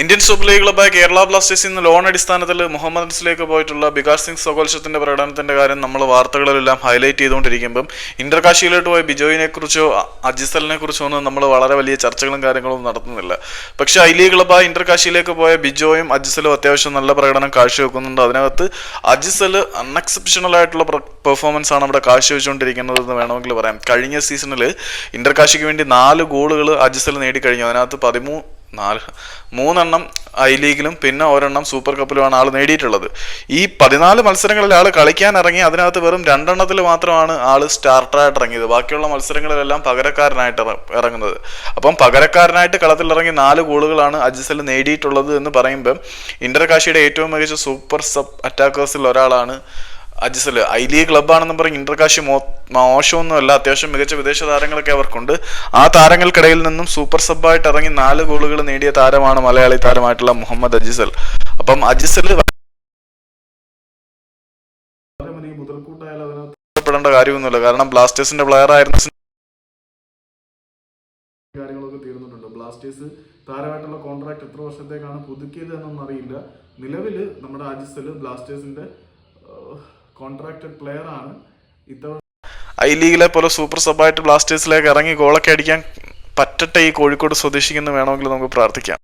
Indian super league ക്ലബായ കേരള ബ്ലാസ്റ്റേഴ്സിൽ നിന്ന് loan അടിസ്ഥാനത്തിൽ മുഹമ്മദ് അൻസിലേക്ക് പോയിട്ടുള്ള ബികാസ് സിംഗ് സ്വകോൽഷത്തിന്റെ പ്രകടനത്തിന്റെ കാര്യം നമ്മൾ വാർത്തകളിലെല്ലാം ഹൈലൈറ്റ് ചെയ്തുകൊണ്ടിരിക്കുമ്പം ഇന്റർകാശിയിലോട്ട് പോയ ബിജോയിനെ കുറിച്ചോ അജിസലിനെ കുറിച്ചോ ഒന്നും നമ്മൾ വളരെ വലിയ ചർച്ചകളും കാര്യങ്ങളും നടത്തുന്നില്ല. പക്ഷെ ഐ ലീഗ് ക്ലബായ ഇന്റർകാശിയിലേക്ക് പോയ ബിജോയും അജിസലും അത്യാവശ്യം നല്ല പ്രകടനം കാഴ്ചവെക്കുന്നുണ്ട്. അതിനകത്ത് അജിസൽ അൺഎക്സെപ്ഷണൽ ആയിട്ടുള്ള പെർഫോമൻസ് ആണ് അവിടെ കാഴ്ചവെച്ചുകൊണ്ടിരിക്കുന്നത് എന്ന് വേണമെങ്കിൽ പറയാം. കഴിഞ്ഞ സീസണിൽ ഇന്റർകാശിക്ക് വേണ്ടി നാല് ഗോളുകൾ അജിസൽ നേടിക്കഴിഞ്ഞു. അതിനകത്ത് പതിമൂന്ന് നാല് മൂന്നെണ്ണം ഐ ലീഗിലും പിന്നെ ഒരെണ്ണം സൂപ്പർ കപ്പിലുമാണ് ആൾ നേടിയിട്ടുള്ളത്. ഈ പതിനാല് മത്സരങ്ങളിൽ ആൾ കളിക്കാൻ ഇറങ്ങി അതിനകത്ത് വെറും രണ്ടെണ്ണത്തിൽ മാത്രമാണ് ആൾ സ്റ്റാർട്ടറായിട്ട് ഇറങ്ങിയത്. ബാക്കിയുള്ള മത്സരങ്ങളിലെല്ലാം പകരക്കാരനായിട്ട് ഇറ- ഇറങ്ങുന്നത്. അപ്പം പകരക്കാരനായിട്ട് കളത്തിലിറങ്ങി നാല് ഗോളുകളാണ് അജിസൽ നേടിയിട്ടുള്ളത് എന്ന് പറയുമ്പം ഇന്റർകാശിയുടെ ഏറ്റവും മികച്ച സൂപ്പർ സബ് അറ്റാക്കേഴ്സിൽ ഒരാളാണ് അജിസൽ ഐ ലീഗ് ക്ലബ്ബാണെന്നും പറഞ്ഞ് ഇന്റർകാശി മോ മോശമൊന്നുമല്ല അത്യാവശ്യം മികച്ച വിദേശ താരങ്ങളൊക്കെ അവർക്കുണ്ട്. ആ താരങ്ങൾക്കിടയിൽ നിന്നും സൂപ്പർ സബ്ബായിട്ട് ഇറങ്ങി നാല് ഗോളുകൾ നേടിയ താരമാണ് മലയാളി താരമായിട്ടുള്ള മുഹമ്മദ് അജിസൽ. അപ്പം അജിസൽ മുതൽക്കൂട്ടായാലും അതിനകത്ത് കാര്യമൊന്നുമില്ല. കാരണം ബ്ലാസ്റ്റേഴ്സിന്റെ പ്ലെയർ ആയിരുന്ന കാര്യങ്ങളൊക്കെ തീർന്നിട്ടുണ്ട്. ബ്ലാസ്റ്റേഴ്സ് താരമായിട്ടുള്ള കോൺട്രാക്ട് എത്ര വർഷത്തേക്കാണ് പുതുക്കിയത് എന്നൊന്നും അറിയില്ല. നിലവിൽ നമ്മുടെ അജിസൽ ബ്ലാസ്റ്റേഴ്സിന്റെ കോൺട്രാക്റ്റഡ് പ്ലെയർ ആണ്. ഇത്തവണ ഐ ലീഗിലെ പോലെ സൂപ്പർ സബായിട്ട് ബ്ലാസ്റ്റേഴ്സിലേക്ക് ഇറങ്ങി ഗോളൊക്കെ അടിക്കാൻ പറ്റട്ടെ ഈ കോഴിക്കോട് സ്വദേശിക്കെന്ന് വേണമെങ്കിൽ നമുക്ക് പ്രാർത്ഥിക്കാം.